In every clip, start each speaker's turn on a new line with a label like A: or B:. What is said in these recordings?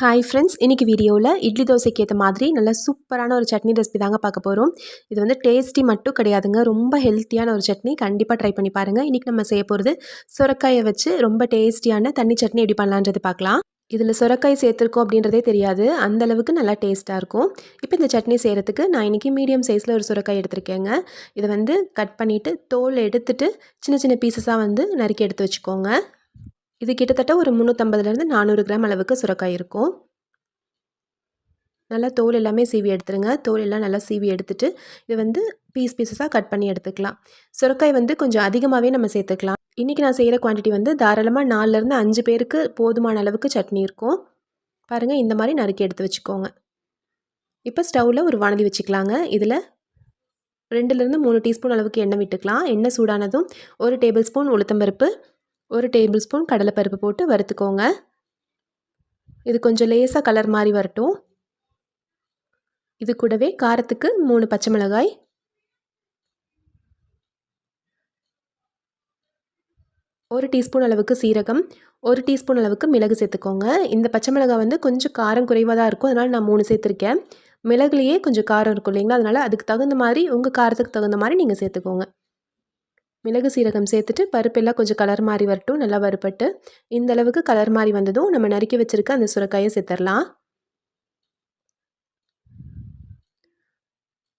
A: Hi friends இன்றைக்கி வீடியோவில் இட்லி தோசைக்கு ஏற்ற மாதிரி நல்ல சூப்பரான ஒரு சட்னி ரெசிபி தாங்க பார்க்க போகிறோம் இது வந்து டேஸ்டி மட்டும் கிடையாதுங்க ரொம்ப ஹெல்த்தியான ஒரு சட்னி. கண்டிப்பாக ட்ரை பண்ணி பாருங்கள் இன்றைக்கி நம்ம செய்ய போகிறது சுரக்காயை வச்சு ரொம்ப டேஸ்டியான தண்ணி சட்னி எப்படி பண்ணலான்றது பார்க்கலாம். இதில் சுரக்காய் சேர்த்துருக்கோம் அப்படின்றதே தெரியாது. அந்தளவுக்கு நல்லா டேஸ்ட்டாக இருக்கும். இப்போ இந்த சட்னி செய்கிறதுக்கு நான் இன்றைக்கி மீடியம் சைஸில் ஒரு சுரக்காய் எடுத்திருக்கேங்க. இதை வந்து கட் பண்ணிவிட்டு தோல் எடுத்துட்டு சின்ன சின்ன பீசஸாக வந்து நறுக்கி எடுத்து வச்சுக்கோங்க. இது கிட்டத்தட்ட ஒரு முந்நூற்றம்பதுலேருந்து நானூறு கிராம் அளவுக்கு சுரக்காய் இருக்கும். நல்லா தோல் எல்லாமே சீவி எடுத்துருங்க. தோல் எல்லாம் நல்லா சீவி எடுத்துட்டு இது வந்து பீஸ் பீஸஸாக கட் பண்ணி எடுத்துக்கலாம். சுரக்காய் வந்து கொஞ்சம் அதிகமாகவே நம்ம சேர்த்துக்கலாம். இன்றைக்கி நான் செய்கிற குவான்டிட்டி வந்து தாராளமாக நாலுலேருந்து அஞ்சு பேருக்கு போதுமான அளவுக்கு சட்னி இருக்கும். பாருங்கள் இந்த மாதிரி நறுக்கி எடுத்து வச்சுக்கோங்க. இப்போ ஸ்டவ்வில் ஒரு வானதி வச்சுக்கலாங்க. இதில் ரெண்டுலேருந்து மூணு டீஸ்பூன் அளவுக்கு எண்ணெய் விட்டுக்கலாம். எண்ணெய் சூடானதும் ஒரு டேபிள் ஸ்பூன் உளுத்தம்பருப்பு ஒரு டேபிள் ஸ்பூன் கடலைப்பருப்பு போட்டு வறுத்துக்கோங்க. இது கொஞ்சம் லேசாக கலர் மாதிரி வரட்டும். இது கூடவே காரத்துக்கு மூணு பச்சை மிளகாய். ஒரு டீஸ்பூன் அளவுக்கு சீரகம் ஒரு டீஸ்பூன் அளவுக்கு மிளகு சேர்த்துக்கோங்க. இந்த பச்சை மிளகாய் வந்து கொஞ்சம் காரம் குறைவாக தான் இருக்கும். அதனால் நான் மூணு சேர்த்துருக்கேன். மிளகுலேயே கொஞ்சம் காரம் இருக்கும் இல்லைங்களா? அதனால் அதுக்கு தகுந்த மாதிரி உங்கள் காரத்துக்கு தகுந்த மாதிரி நீங்கள் சேர்த்துக்கோங்க. மிளகு சீரகம் சேர்த்துட்டு பருப்பெல்லாம் கொஞ்சம் கலர் மாதிரி வரட்டும் நல்லா வறுப்பட்டு இந்த அளவுக்கு கலர் மாதிரி வந்ததும் நம்ம நறுக்கி வச்சுருக்க அந்த சுரக்காயை சேர்த்துடலாம்.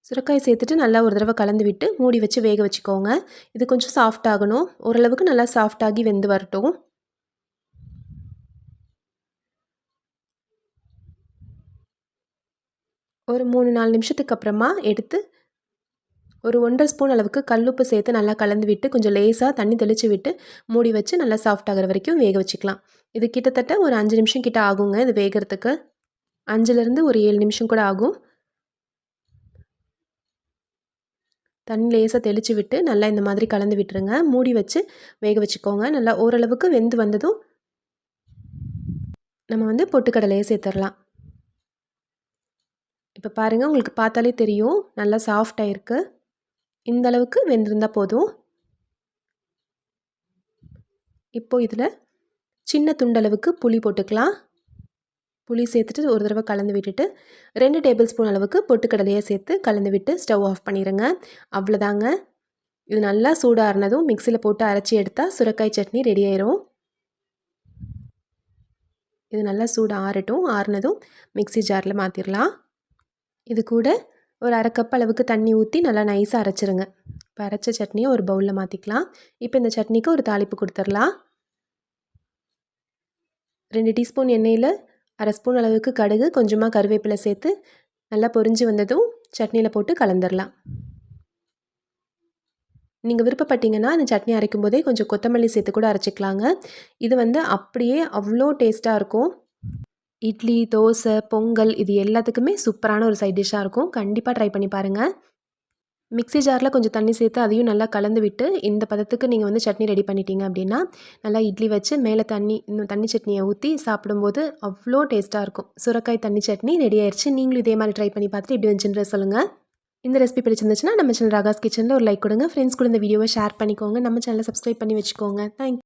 A: சுரக்காயை சேர்த்துட்டு நல்லா ஒரு தடவை கலந்து விட்டு மூடி வச்சு வேக வச்சுக்கோங்க. இது கொஞ்சம் சாஃப்ட் ஆகணும். ஓரளவுக்கு நல்லா சாஃப்டாகி வெந்து வரட்டும். ஒரு மூணு நாலு நிமிஷத்துக்கு அப்புறமா எடுத்து ஒரு ஒன்றரை ஸ்பூன் அளவுக்கு கல்லுப்பு சேர்த்து நல்லா கலந்து விட்டு கொஞ்சம் லேசாக தண்ணி தெளித்து விட்டு மூடி வச்சு நல்லா சாஃப்ட் ஆகிற வரைக்கும் வேக வச்சுக்கலாம். இது கிட்டத்தட்ட ஒரு அஞ்சு நிமிஷம் கிட்ட ஆகுங்க. இது வேகிறதுக்கு அஞ்சுலேருந்து ஒரு ஏழு நிமிஷம் கூட ஆகும். தண்ணி லேசாக தெளித்து விட்டு நல்லா இந்த மாதிரி கலந்து விட்டுருங்க. மூடி வச்சு வேக வச்சுக்கோங்க. நல்லா ஓரளவுக்கு வெந்து வந்ததும் நம்ம வந்து பொட்டுக்கடலையை சேர்த்துடலாம். இப்போ பாருங்கள் உங்களுக்கு பார்த்தாலே தெரியும். நல்லா சாஃப்டாக இருக்குது இந்த அளவுக்கு வெந்திருந்தால் போதும். இப்போது இதில் சின்ன துண்டளவுக்கு புளி போட்டுக்கலாம். புளி சேர்த்துட்டு ஒரு தடவை கலந்து விட்டுட்டு ரெண்டு டேபிள் ஸ்பூன் அளவுக்கு பொட்டுக்கடலையை சேர்த்து கலந்து விட்டு ஸ்டவ் ஆஃப் பண்ணிடுங்க அவ்வளோதாங்க. இது நல்லா சூடாறினதும் மிக்சியில் போட்டு அரைச்சி எடுத்தால் சுரக்காய் சட்னி ரெடி ஆயிரும். இது நல்லா சூடு ஆறட்டும் ஆறுனதும் மிக்சி ஜாரில் மாற்றிடலாம் இது கூட ஒரு அரை கப் அளவுக்கு தண்ணி ஊற்றி நல்லா நைஸாக அரைச்சிருங்க. இப்போ அரைச்ச சட்னியை ஒரு பவுலில் மாற்றிக்கலாம் இப்போ இந்த சட்னிக்கு ஒரு தாளிப்பு கொடுத்துர்லாம் ரெண்டு டீஸ்பூன் எண்ணெயில் அரை ஸ்பூன் அளவுக்கு கடுகு கொஞ்சமாக கருவேப்பிலை சேர்த்து நல்லா பொரிஞ்சு வந்ததும் சட்னியில் போட்டு கலந்துடலாம். நீங்கள் விருப்பப்பட்டீங்கன்னா இந்த சட்னி அரைக்கும் போதே கொஞ்சம் கொத்தமல்லி சேர்த்து கூட அரைச்சிக்கலாங்க. இது வந்து அப்படியே அவ்வளோ டேஸ்ட்டாக இருக்கும். இட்லி தோசை பொங்கல் இது எல்லாத்துக்குமே சூப்பரான ஒரு சைட் டிஷ்ஷாக இருக்கும். கண்டிப்பாக ட்ரை பண்ணி பாருங்கள் மிக்ஸி ஜாரில் கொஞ்சம் தண்ணி சேர்த்து அதையும் நல்லா கலந்து விட்டு இந்த பதத்துக்கு நீங்கள் வந்து சட்னி ரெடி பண்ணிட்டீங்க அப்படின்னா நல்லா இட்லி வச்சு மேலே தண்ணி இன்னும் தண்ணி சட்னியை ஊற்றி சாப்பிடும்போது அவ்வளோ டேஸ்ட்டாக இருக்கும். சுரக்காய் தண்ணி சட்னி ரெடி ஆயிடுச்சு நீங்களும் இதே மாதிரி ட்ரை பண்ணி பார்த்துட்டு இப்படி வந்துச்சுன்ற சொல்லுங்கள் இந்த ரெசிபி பிடிச்சிருந்துச்சுன்னா நம்ம சேனல் ராகாஸ் கிச்சனில் ஒரு லைக் கொடுங்க. ஃப்ரெண்ட்ஸ் கூட இந்த வீடியோவை ஷேர் பண்ணிக்கோங்க. நம்ம சேனலை சப்ஸ்கிரைப் பண்ணி வச்சுக்கோங்க. தேங்க்